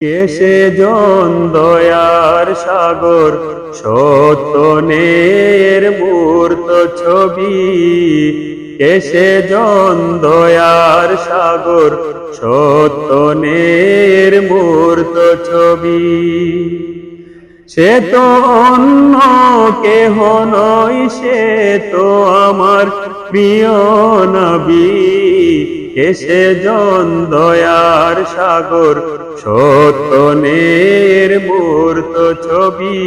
কেসে জন দয়ার সাগর সতনের মূর্ত ছবি। কেসে জন দয়ার সাগর সতনের মূর্ত ছবি। সে তো অন্য কেহ নয়, সে তো আমার প্রিয় নবী। এসে জন দয়ার সাগর সত্যনের মূর্ত ছবি,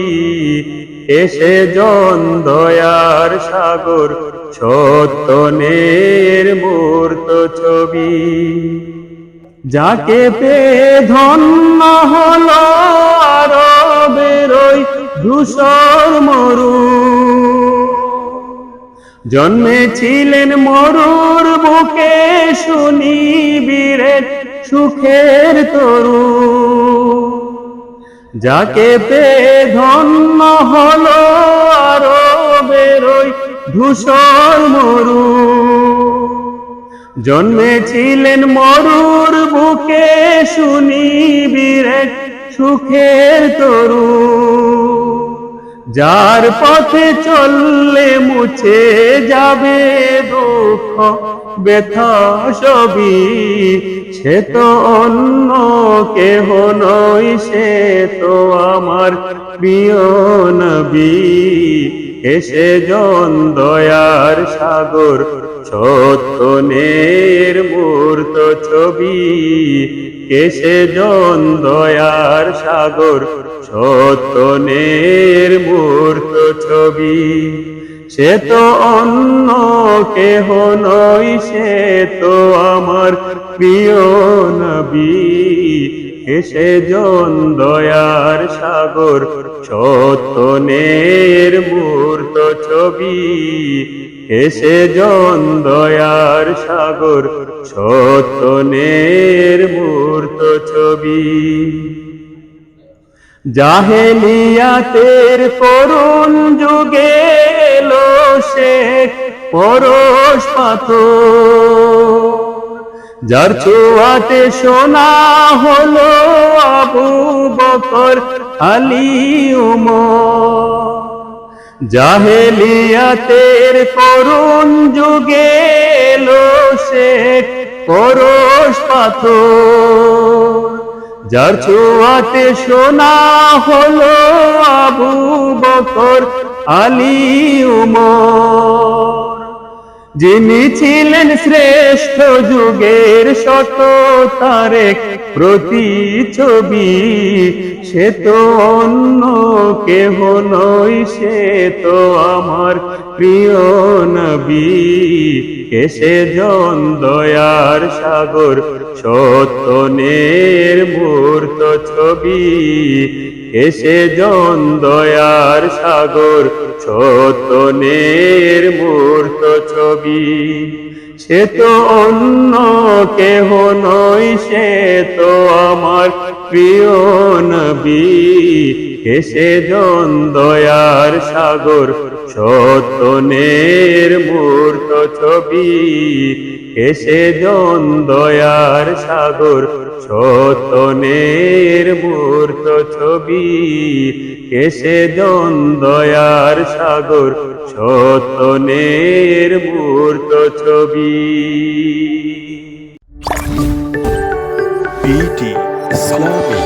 এসে জন দয়ার সাগর, সত্যনের মূর্ত ছবি। যাকে পে ধন্য হলো আরবেরই ধূসর মরু। জন্মেছিলেন মরুর বুকে, শুনি বীরের সুখের তরু যাকে পে ধন্য হলো আরবেরই ধূসর মরু জন্মেছিলেন মরুর বুকে শুনি বীরের সুখের তরু যার পথে চললে মুছে যাবে দুঃখ ব্যথা সবই, সে তো অন্য, কেহ নয়, সে তো আমার প্রিয় নবী। এসে জন দয়ার সাগর সত্যনের মূর্ত ছবি। কেসে জন দয়ার সাগর সত্যনের মূর্ত ছবি। সে তো অন্য কেহ নয় সে তো আমার প্রিয় নবী। এসে জন দয়ার সাগর সত্যনের মূর্ত ছবি। এসে জন দয়ার সাগর সত্যনের মূর্ত ছবি। জাহেলিয়াতের করুণ যুগে সে পরশ পাথর। যার ছোঁয়াতে সোনা হলো আবু বকর আলী উমর। জাহেলিয়াতের করুণ যুগে এলো সে পরশ পাথর। যার ছোঁয়াতে সোনা হলো আবু বকর আলী উমর, যিনি ছিলেন শ্রেষ্ঠ যুগের শত তারেক প্রতিছবি সে তো অন্য কেহ নয়, সে তো আমার প্রিয় নবী। কেসে জন দয়ার সাগর, সত্যনের মূর্ত ছবি এসে জন দয়ার সাগর, ছতনের মূর্ত ছবি। সে তো অন্য কেহ নয়, সে তো আমার প্রিয় নবী। এসে জন দয়ার সাগর, ছতনের মূর্ত ছবি, এসে জন দয়ার সাগর সত্যনের মূর্ত ছবি, এসে জন দয়ার সাগর সত্যনের মূর্ত ছবি। বিটি ইসলামী